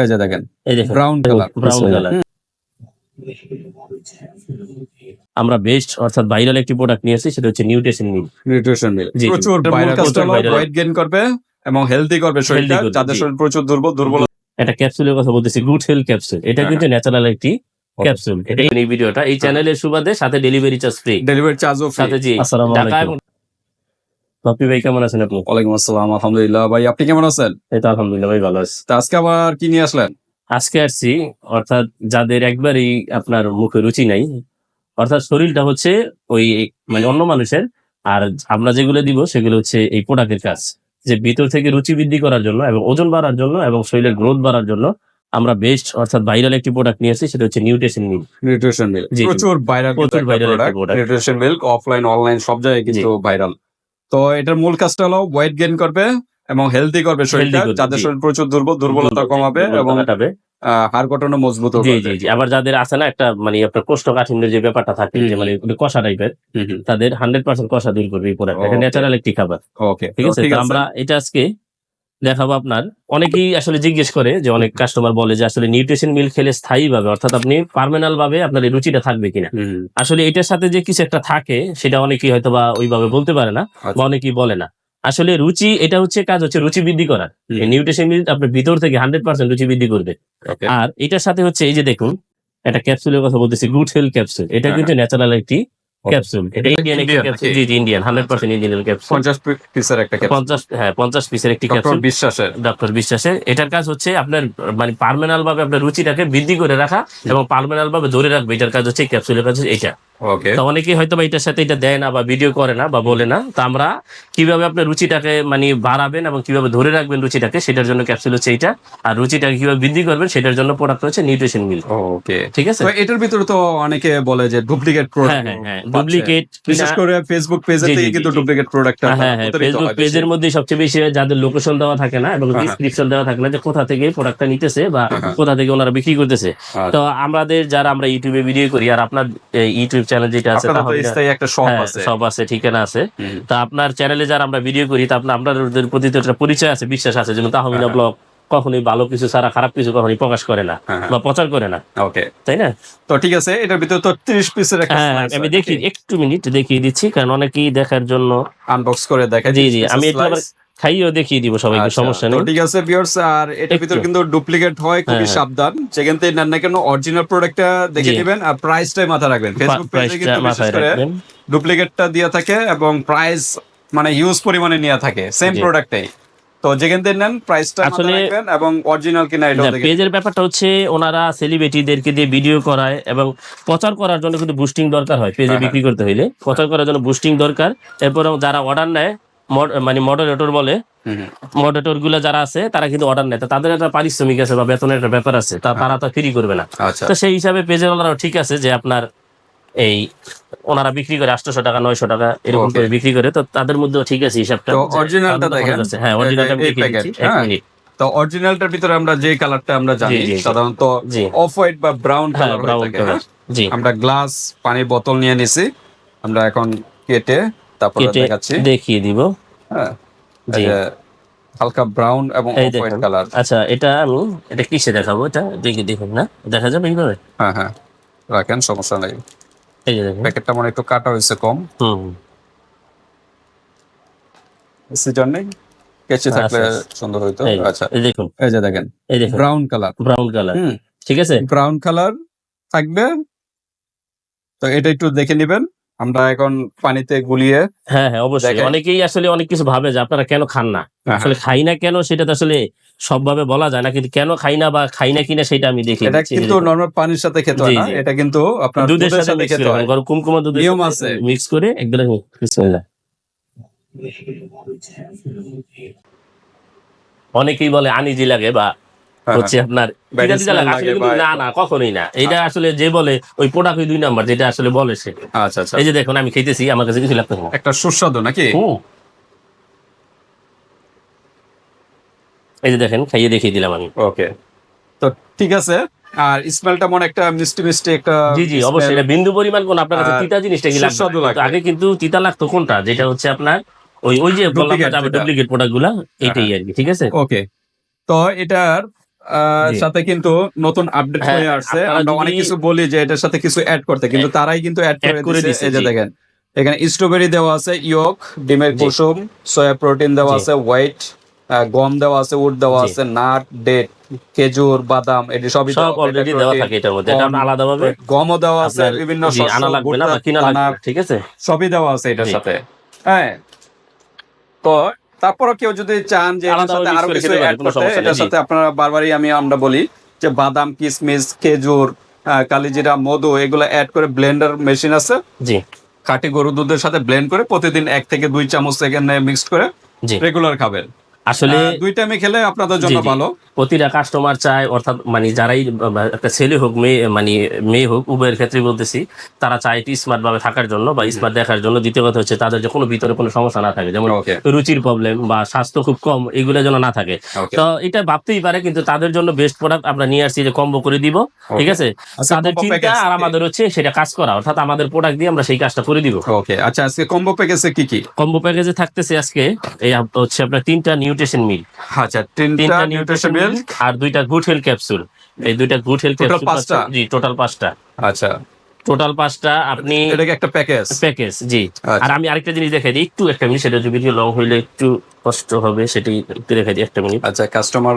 এই যে দেখেন ব্রাউন কালার ব্রাউন কালার আমরা বেস্ট অর্থাৎ ভাইরাল একটি প্রোডাক্ট নিয়ে এসেছি সেটা হচ্ছে নিউট্রিশন মিল নিউট্রিশন মিল। প্রচুর ভাইরাল ওয়েট গেইন করবে এবং হেলদি করবে শরীরটা যাদের শরীর প্রচুর দুর্বল দুর্বল। একটা ক্যাপসুলের কথা বলতেছি গুড হেলথ ক্যাপসুল এটা হ্যাঁ, কিন্তু ন্যাচারাল একটি ক্যাপসুল এটা এই ভিডিওটা এই চ্যানেলের সুবাদে সাথে ডেলিভারি চার্জ ফ্রি ডেলিভারি চার্জও ফ্রি সাথে জি আসসালামু আলাইকুম। এবং পপি ভাই কেমন আছেন আপনি? ওয়ালাইকুম আসসালাম আলহামদুলিল্লাহ। ভাই আপনি কেমন আছেন? এই তো আলহামদুলিল্লাহ ভাই ভালো আছি। তা আজকে আবার কি নিয়ে আসলেন? আজকে আসছি অর্থাৎ যাদের একবারই আপনার মুখে রুচি নাই অর্থাৎ শরীরটা হচ্ছে ওই মানে অন্য মানুষের আর আমরা যেগুলো দিব সেগুলো হচ্ছে এই প্রোডাক্টের কাজ যে ভিতর থেকে রুচি বৃদ্ধি করার জন্য এবং ওজন বাড়ার জন্য এবং শরীরের গ্রোথ বাড়ার জন্য আমরা বেস্ট অর্থাৎ ভাইরাল একটি প্রোডাক্ট নিয়ে আসি সেটা হচ্ছে নিউট্রিশন মিল নিউট্রিশন মিল জি, জি। প্রচুর ভাইরাল প্রচুর একটা product। Nutrition milk offline online সব জায়গায় কিন্তু ভাইরাল তো এটার মূল কাজটা হলো ওয়েট গেইন করবে এবং হেলদি করবে শরীরটা যাদের শরীর প্রচুর দুর্বল দুর্বলতা কমাবে এবং হাড় গঠনও মজবুত জি জি জি। আবার যাদের আছে না একটা মানে আপনার কোষ্ঠকাঠিন্যের যে ব্যাপারটা থাকে যে মানে কষা টাইপের তাদের হান্ড্রেড পার্সেন্ট কষা দূর করবে এই প্রোডাক্ট এটা ন্যাচারাল একটি খাবার। ওকে ঠিক আছে। আমরা এটা আজকে দেখাবো আপনার অনেকেই আসলে জিজ্ঞেস করে যে অনেক কাস্টমার বলে যে আসলে নিউট্রিশন মিল খেলে স্থায়ী ভাবে অর্থাৎ আপনি পার্মানেন্ট ভাবে আপনার এই রুচিটা থাকবে কিনা। আসলে এটার সাথে যে কিছু একটা থাকে সেটা অনেকেই হয়তো বা ওইভাবে বলতে পারে না বা আচ্ছা। অনেকেই বলে না। আসলে রুচি এটা হচ্ছে কাজ হচ্ছে রুচি বৃদ্ধি করার। নিউট্রিশন মিল আপনার ভিতর থেকে হান্ড্রেড পার্সেন্ট রুচি বৃদ্ধি করবে। আর এটার সাথে হচ্ছে এই যে দেখুন একটা ক্যাপসুলের কথা বলতেছি গুড হেলথ ক্যাপসুল এটা হ্যাঁ, কিন্তু ন্যাচারাল একটি ক্যাপসুল এটা ইন্ডিয়ান ক্যাপসুল জি জি Indian hundred percent Indian capsule পঞ্চাশ পিসের একটা ক্যাপসুল পঞ্চাশ হ্যাঁ পঞ্চাশ পিসের একটি ডক্টর ক্যাপসুল বিশ্বাসের ডক্টর বিশ্বাসের এটার কাজ হচ্ছে আপনার মানে পার্মানেন্ট ভাবে আপনার রুচিটাকে বৃদ্ধি করে রাখা এবং পার্মানেন্ট ভাবে ধরে রাখবে। এটার কাজ হচ্ছে ক্যাপসুলের কাজ হচ্ছে এটা তো অনেকেই হয়তো বা এটার সাথে এটা দেয় না বা ভিডিও করে না বা বলে না। তো আমরা কীভাবে আপনার রুচিটাকে মানে বাড়াবেন এবং কীভাবে ধরে রাখবেন রুচিটাকে সেটার জন্য ক্যাপসুল হচ্ছে এটা আর রুচিটাকে কীভাবে বৃদ্ধি করবেন সেটার জন্য প্রোডাক্ট হচ্ছে নিউট্রিশন মিল ওকে ঠিক আছে? এটার ভিতরে তো অনেকে বলে যে ডুপ্লিকেট হ্যাঁ প্রোডাক্ট হ্যাঁ। হ্যাঁ ডুপ্লিকেট বিশেষ করে ফেসবুক পেজে থেকে কিন্তু ডুপ্লিকেট প্রোডাক্টটা হ্যাঁ হ্যাঁ ফেসবুক পেজের মধ্যে সবচেয়ে বেশি যাদের লোকেশন দেওয়া থাকে না এবং ডিসক্রিপশন দেওয়া থাকে না যে কোথা থেকে প্রোডাক্টটা নিতেছে বা। কোথা থেকে ওনারা বিক্রি করতেছে। আচ্ছা। তো আমাদের যারা আমরা ইউটিউবে ভিডিও করি আর আপনার ইউটিউব চ্যানেল যেটা আছে একটা শপ হ্যাঁ, আছে। সব আছে ঠিকানা আছে। তা আপনার চ্যানেলে যারা আমরা ভিডিও করি তা আপনার আপনাদের প্রতি তো একটা পরিচয় আছে বিশ্বাস আছে যেমন তাহমিনা হ্যাঁ। ব্লগ কখনোই ভালো কিছু ছাড়া খারাপ কিছু কখনোই প্রকাশ করে না হ্যাঁ, হ্যাঁ। বা প্রচার করে না। ওকে তাই না? তো ঠিক আছে এটার ভিতরে তো 30 পিসের একটা হ্যাঁ আমি দেখি একটু মিনিট দেখিয়ে দিচ্ছি কারণ অনেকেই দেখার জন্য আনবক্স করে দেখা জি, জি, আমি খাইয়েও দেখিয়ে দিব সবাইকে সমস্যা নেই। আচ্ছা, ঠিক আছে ভিউয়ার্স আর এটার ভিতরে কিন্তু ডুপ্লিকেট হয় খুবই হ্যাঁ। সাবধান। যেখান থেকে নেন না কেন অরিজিনাল প্রোডাক্টটা দেখে জি। নেবেন আর প্রাইসটাই মাথায় রাখবেন। ফেসবুক পেজে কিন্তু বিশেষ করে রাখবেন। ডুপ্লিকেটটা দিয়ে থাকে এবং প্রাইস মানে হিউজ পরিমাণে নিয়ে থাকে সেম। প্রোডাক্টটাই তো যেখান থেকে নেন প্রাইসটা আসলে- রাখবেন এবং অরিজিনাল কিনা দেখে পেজের ব্যাপারটা হচ্ছে ওনারা সেলিব্রিটিদেরকে দিয়ে ভিডিও করায় এবং প্রচার করার জন্য কিন্তু বুস্টিং দরকার হয় পেজে হ্যাঁ, বিক্রি করতে হইলে। প্রচার করার জন্য বুস্টিং দরকার। এরপর যারা অর্ডার নেয় মানে মডারেটর বলে। মডারেটরগুলো যারা আছে তারা কিন্তু অর্ডার নেয়। তাদের একটা পারিশ্রমিক আছে বা বেতনের একটা ব্যাপার আছে তা তারা তো ফ্রি করবে না। আচ্ছা। তো সেই হিসাবে পেজের ওনারাও ঠিক আছে যে আপনার এই ওনারা বিক্রি করে আটশোশো টাকা নয়শো টাকা এরকম করে বিক্রি করে তো তাদের মধ্যেও ঠিক আছে হিসাবটা অরিজিনালটা দেখেন। যাচ্ছে। হ্যাঁ অরিজিনালটা এক হ্যাঁ। মিনিট তো অরিজিনালটার ভিতরে আমরা যে কালারটা আমরা জানি। সাধারণত অফ হোয়াইট বা ব্রাউন হ্যাঁ কালার হয়ে হ্যাঁ? আমরা গ্লাস পানির বোতল নিয়ে নিছি। আমরা এখন কেটে তারপরে দেখাচ্ছি। দেখিয়ে দিব। হ্যাঁ হালকা ব্রাউন এবং হোয়াইট কালার আচ্ছা এটা আমি এটা কিসে দেখাবো? এটা দেখি দেখুন না। দেখা যাবে এইভাবে? হ্যাঁ হ্যাঁ। রাখেন সমস্যা নেই। এই যে দেখুন। প্যাকেটটা মনে একটু কাটা হয়েছে কম। হুম। সিজন নেই। কেচে আচ্ছা, থাকলে আচ্ছা। সুন্দর হইতো। আচ্ছা। এই দেখুন। এই যে দেখেন এই দেখুন। ব্রাউন কালার ব্রাউন কালার ঠিক আছে? ব্রাউন কালার থাকবে। তো এটা একটু দেখে নেবেন। আমরা এখন পানিতে গুলিয়ে হ্যাঁ হ্যাঁ অবশ্যই। অনেকেই আসলে অনেক কিছু ভাবে যে আপনারা কেন খান না? হ্যাঁ, আসলে খাই না কেন সেটা তো আসলে সবভাবে বলা যায় না কিন্তু কেন খাই না বা খাই না কিনা সেটা আমি দেখি এটা কিন্তু নরমাল পানির সাথে খেতে হয় না এটা কিন্তু আপনার দুধের সাথে খেতে হয়। গরম কুমকুমা দুধের নিয়ম আছে। মিক্স করে একদম বিসমিল্লাহ। অনেকেই বলে আনিজি লাগে বা হচ্ছে আপনার। আসলে লাগে কিন্তু বা- না না কখনোই না। এটা আসলে যে বলে ওই দুই নাম্বার যেটা আসলে বলে সে। হ্যাঁ। আচ্ছা আচ্ছা। এই যে দেখুন আমি খেতেছি আমার কাছে কিছু একটা সুস্বাদু নাকি? এই যে দেখেন খাইয়ে দেখিয়ে দিলাম আমি। ওকে। তো ঠিক আছে আর স্মেলটা মনে একটা মিষ্টি মিষ্টি একটা জি জি অবশ্যই এটা বিন্দু পরিমাণ কোন আপনার কাছে তিতা জিনিসটা কি। কিন্তু আগে কিন্তু তিতা লাগতো কোনটা? যেটা হচ্ছে আপনার ওই ওই যে ডুপ্লিকেট প্রোডাক্টগুলা এইটাই আর কি ঠিক আছে? ওকে। তো এটার। সাথে কিন্তু নতুন আপডেট হ্যাঁ, হয়ে আসছে। আমরা অনেক কিছু বলি যে এটার সাথে কিছু অ্যাড করতে কিন্তু তারাই কিন্তু অ্যাড করে এই যে দেখেন এখানে স্ট্রবেরি দেওয়া আছে ইয়ক ডিমের কুসুম সয়া প্রোটিন দেওয়া আছে হোয়াইট গম দেওয়া আছে উড দেওয়া আছে নাট ডেট খেজুর বাদাম এটি সবই সব দেওয়া, অলরেডি দেওয়া থাকে এটার মধ্যে এটা আলাদাভাবে গমও দেওয়া আছে বিভিন্ন আনা লাগবে না কিনা লাগবে ঠিক আছে? সবই দেওয়া আছে এটার সাথে। হ্যাঁ তো তারপরও কেউ যদি চান যে সাথে আরও কিছু অ্যাড করতে এটার সাথে আপনারা বারবারই আমি আমরা বলি যে বাদাম কিশমিশ খেজুর কালিজিরা মধু এগুলো অ্যাড করে ব্লেন্ডার মেশিন আছে। জি। খাঁটি গরু দুধের সাথে ব্লেন্ড করে প্রতিদিন এক থেকে দুই চামচ এখানে মিক্সড করে জি। রেগুলার খাবেন। আসলে দুই টাইমে খেলে আপনাদের জন্য। ভালো। প্রতিটা কাস্টমার চায় অর্থাৎ মানে যারাই একটা ছেলে হোক মেয়ে মানে মেয়ে হোক উভয়ের ক্ষেত্রে বলতেছি তারা চায় স্মার্ট ভাবে থাকার জন্য বা স্মার্ট দেখার জন্য। দ্বিতীয় কথা হচ্ছে তাদের যে কোনো ভিতরে কোনো সমস্যা না থাকে যেমন রুচির প্রবলেম বা স্বাস্থ্য খুব কম এগুলো যেন না থাকে। তো এটা ভাবতেই পারে কিন্তু তাদের জন্য বেস্ট প্রোডাক্ট আমরা নিয়ে আসছি যে কম্বো করে দিব ঠিক আছে? আচ্ছা, তাদের চিন্তা আর আমাদের হচ্ছে সেটা কাজ করা অর্থাৎ আমাদের প্রোডাক্ট দিয়ে আমরা সেই কাজটা করে দিব। ওকে আচ্ছা আজকে কম্বো প্যাকেজে কি কি? কম্বো প্যাকেজে থাকতেছে আজকে এই হচ্ছে আপনার তিনটা নিউট্রিশন মিল আচ্ছা তিনটা নিউট্রিশন মিল্ক। মিল্ক আর দুইটা গুড হেলথ ক্যাপসুল। এই দুইটা গুড হেলথ ক্যাপসুল পাঁচটা? জি টোটাল পাঁচটা। আচ্ছা। টোটাল পাঁচটা আপনি এটা কি একটা প্যাকেজ? প্যাকেজ জি। আচ্ছা। আর আমি আরেকটা জিনিস দেখাই দিই একটু একটা মিনিট সেটা যদি ভিডিও লং হইলে একটু কষ্ট হবে সেটি একটু দেখাই দিই একটা মিনিট। আচ্ছা কাস্টমার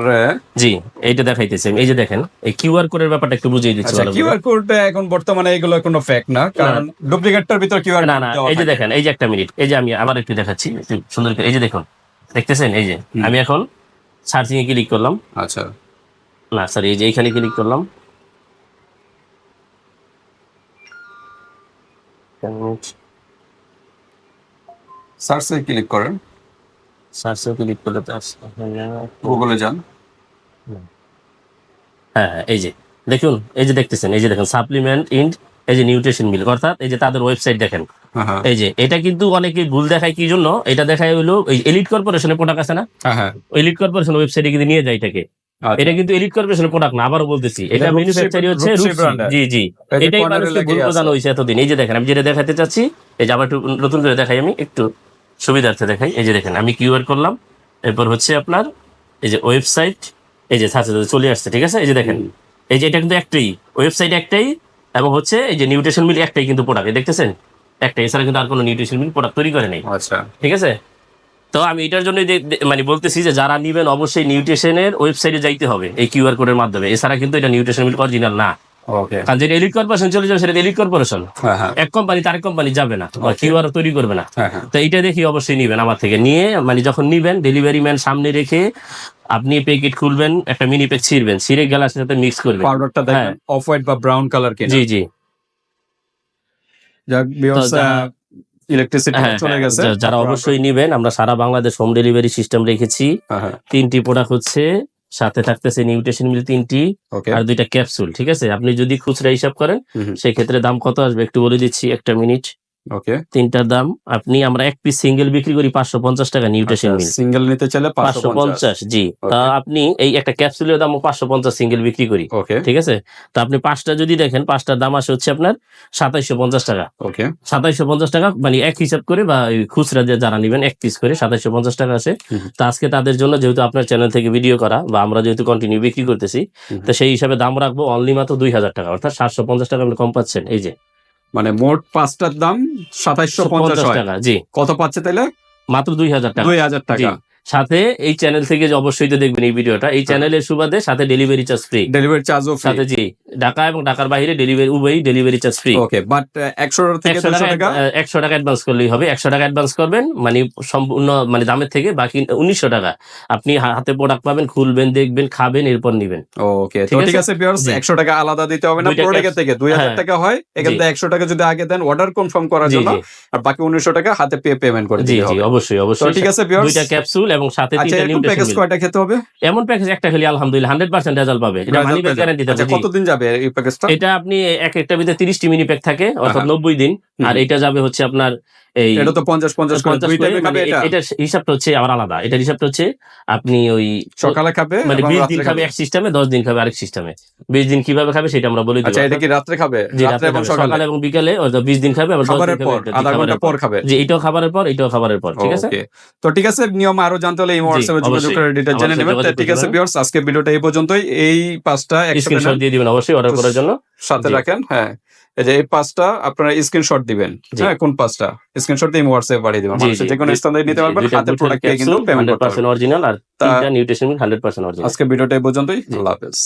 জি এইটা দেখাইতেছি। এই যে দেখেন এই কিউআর কোডের ব্যাপারটা একটু বুঝিয়ে দিচ্ছি আচ্ছা ভালো কিউআর কোডটা এখন বর্তমানে এগুলো কোনো ফেক না কারণ ডুপ্লিকেটটার ভিতর কিউআর না না এই যে দেখেন এই যে একটা মিনিট এই যে আমি আবার একটু দেখাচ্ছি সুন্দর করে এই যে দেখুন। দেখতেছেন? এই যে আমি এখন সার্চিং এ ক্লিক করলাম। আচ্ছা। না স্যার এই যে এইখানে ক্লিক করলাম। সার্চে ক্লিক করেন। সার্চে ক্লিক করলে তো। গুগলে যান। হ্যাঁ হ্যাঁ, এই যে দেখুন এই যে দেখতেছেন এই যে দেখেন সাপ্লিমেন্ট ইন এই যে নিউট্রিশন মিল অর্থাৎ এই যে তাদের ওয়েবসাইট দেখেন। এই যে এটা কিন্তু অনেকে ভুল দেখায় কি জন্য? এটা দেখায় হলো এই এলিট কর্পোরেশনের প্রোডাক্ট আছে না? এলিট কর্পোরেশন ওয়েবসাইটে কিন্তু নিয়ে যায় এটাকে। আচ্ছা। এটা কিন্তু এলিট কর্পোরেশনের প্রোডাক্ট না আবারও বলতেছি। এটা ম্যানুফ্যাকচারি হচ্ছে। জি জি। এটাই মানুষকে ভুল। বোঝানো হয়েছে এতদিন। এই যে দেখেন আমি যেটা দেখাতে চাচ্ছি এই যে আবার একটু নতুন করে দেখাই আমি একটু সুবিধার্থে দেখাই। এই যে দেখেন আমি কিউআর করলাম এরপর হচ্ছে আপনার এই যে ওয়েবসাইট এই যে সাথে সাথে চলে আসছে ঠিক আছে? এই যে দেখেন এই যে এটা কিন্তু একটাই ওয়েবসাইট একটাই এবং হচ্ছে এই যে নিউট্রিশন মিল একটাই কিন্তু প্রোডাক্ট দেখতেছেন? একটাই এছাড়া কিন্তু আর কোনো নিউট্রিশন মিল প্রোডাক্ট তৈরি করে নেই। আচ্ছা। ঠিক আছে? তো আমি এটার জন্য মানে বলতেছি যে যারা নিবেন অবশ্যই নিউট্রিশনের ওয়েবসাইটে যাইতে হবে এই কিউআর কোডের মাধ্যমে। এছাড়া কিন্তু এটা নিউট্রিশন মিল্ক অরিজিনাল না। কারণ যেটা এলিট কর্পোরেশন চলে যাবে সেটা এলিট কর্পোরেশন হ্যাঁ হ্যাঁ। এক কোম্পানি তার কোম্পানি যাবে না। কিউআর তৈরি করবে না। হ্যাঁ তো এটা দেখি অবশ্যই নিবেন আমার থেকে। নিয়ে মানে যখন নিবেন ডেলিভারি ম্যান সামনে রেখে আপনি প্যাকেট খুলবেন একটা মিনি প্যাক ছিঁড়বেন ছিঁড়ে গ্লাসের সাথে মিক্স করবেন। পাউডারটা দেখেন অফ হোয়াইট বা ব্রাউন কালার হ্যাঁ। জি জি। যাক যারা- ইলেকট্রিসিটি হ্যাঁ, চলে হ্যাঁ, গেছে। যারা অবশ্যই নেবেন আমরা সারা বাংলাদেশ হোম ডেলিভারি সিস্টেম রেখেছি। হ্যাঁ তিনটি প্রোডাক্ট হচ্ছে সাথে থাকতেছে নিউট্রিশন মিল তিনটি আর দুইটা ক্যাপসুল ঠিক আছে? আপনি যদি খুচরা হিসাব করেন হুম হুম, সেই ক্ষেত্রে দাম কত আসবে? একটু বলে দিচ্ছি একটা মিনিট ওকে। তিনটার দাম আপনি আমরা এক পিস সিঙ্গেল বিক্রি করি পাঁচশো পঞ্চাশ টাকা নিউট্রিশন মিল সিঙ্গেল নিতে চাইলে পাঁচশো পঞ্চাশ। জি। তা আপনি এই একটা ক্যাপসুলের দাম পাঁচশো পঞ্চাশ সিঙ্গেল বিক্রি করি। ওকে। ঠিক আছে? তো আপনি পাঁচটা যদি দেখেন পাঁচটার দাম আসে হচ্ছে আপনার সাতাইশশো পঞ্চাশ টাকা। ওকে। সাতাইশশো পঞ্চাশ টাকা মানে এক হিসাব করে বা খুচরা যে যারা নেবেন এক পিস করে সাতাইশশো পঞ্চাশ টাকা আসে। হুম। তো আজকে তাদের জন্য যেহেতু আপনার চ্যানেল থেকে ভিডিও করা বা আমরা যেহেতু কন্টিনিউ বিক্রি করতেছি তো সেই হিসাবে দাম রাখব অনলি মাত্র দুই হাজার টাকা অর্থাৎ সাতশো পঞ্চাশ টাকা আপনি কম পাচ্ছেন এই যে। মানে মোট পাঁচটার দাম সাতাইশশো পঞ্চাশ টাকা জি। কত পাচ্ছে তাহলে মাত্র দুই হাজার টাকা। দুই হাজার টাকা। সাথে এই চ্যানেল থেকে যে অবশ্যই তো দেখবেন এই ভিডিওটা এই চ্যানেলের সুবাদে সাথে ডেলিভারি চার্জ ফ্রি ডেলিভারি চার্জও ফ্রি সাথে জি ঢাকা এবং ঢাকার বাইরে ডেলিভারি উভয়ই delivery charge free okay but একশো থেকে একশো দুশো টাকা? টাকা একশো টাকা অ্যাডভান্স করলেই হবে। একশো টাকা অ্যাডভান্স করবেন মানে সম্পূর্ণ মানে দামের থেকে বাকি উনিশশো টাকা। আপনি হাতে প্রোডাক্ট পাবেন খুলবেন দেখবেন খাবেন এরপর নিবেন। ওকে তো ঠিক আছে? ভিউয়ার্স জি। একশো টাকা আলাদা দিতে হবে না দুইটা প্রোডাক্টের থেকে দুই হাজার হ্যাঁ। টাকা হয় এখান থেকে একশো টাকা যদি আগে দেন অর্ডার কনফার্ম করার জি জন্য আর বাকি উনিশশো টাকা হাতে পে পেমেন্ট করে জি দিতে জি হবে। অবশ্যই তো অবশ্যই। ঠিক আছে ভিউয়ার্স দুইটা ক্যাপসুল এবং সাথে আচ্ছা তিনটা নিউট্রিশন প্যাকেজ কয়টা খেতে হবে? এমন প্যাকেজ একটা খেলে আলহামদুলিল্লাহ হান্ড্রেড পার্সেন্ট রেজাল্ট পাবে। এটা মানি পেয়ে গ্যারান্টি। আচ্ছা কতদিন যাবে এই প্যাকেজটা এটা আপনি এক একটা ভিতরে তিরিশটি মিনি প্যাক থাকে অর্থাৎ হ্যাঁ। নব্বই দিন। আর এটা যাবে হচ্ছে আপনার এই এটা তো পঞ্চাশ পঞ্চাশ করে দুই টাইমে খাবে মানে এটা? হিসাবটা হচ্ছে আবার আলাদা। এটার হিসাবটা হচ্ছে আপনি ওই সকালে খাবে মানে এবং বিশ রাত্রে দিন খাবে এক সিস্টেমে দশ দিন খাবে আরেক সিস্টেমে বিশ দিন কীভাবে খাবে সেটা আমরা বলে দিই আচ্ছা এটা কি রাত্রে খাবে? রাত্রে এবং সকালে? এবং বিকালে অর্থাৎ বিশ দিন খাবে আবার দশ দিন খাবে আধা ঘণ্টা পর খাবে? যে এটাও খাবারের পর এটাও খাবারের পর ঠিক আছে? তো ঠিক আছে নিয়ম আরও জানতে হলে এই হোয়াটসঅ্যাপে যোগাযোগ করে ডিটেল জেনে নেবেন। ঠিক আছে ভিউয়ার্স আজকে ভিডিওটা এই পর্যন্তই। এই পাঁচটা স্ক্রিনশট দিয়ে দিবেন অবশ্যই অর্ডার করার জন্য। সাথে রাখেন হ্যাঁ। এই যে এই পাঁচটা আপনারা স্ক্রিনশট দিবেন। হ্যাঁ কোন পাঁচটা? স্ক্রিনশট দিয়ে হোয়াটসঅ্যাপে পাঠিয়ে দিবেন। মানুষ যে কোনো স্থান থেকে নিতে পারবেন। হাতে প্রোডাক্ট পেয়ে কিন্তু পেমেন্ট করতে পারবেন। অরিজিনাল আর তিনটা নিউট্রিশন 100% অরিজিনাল আজকে ভিডিওটা এই পর্যন্তই। আল্লাহ হাফেজ।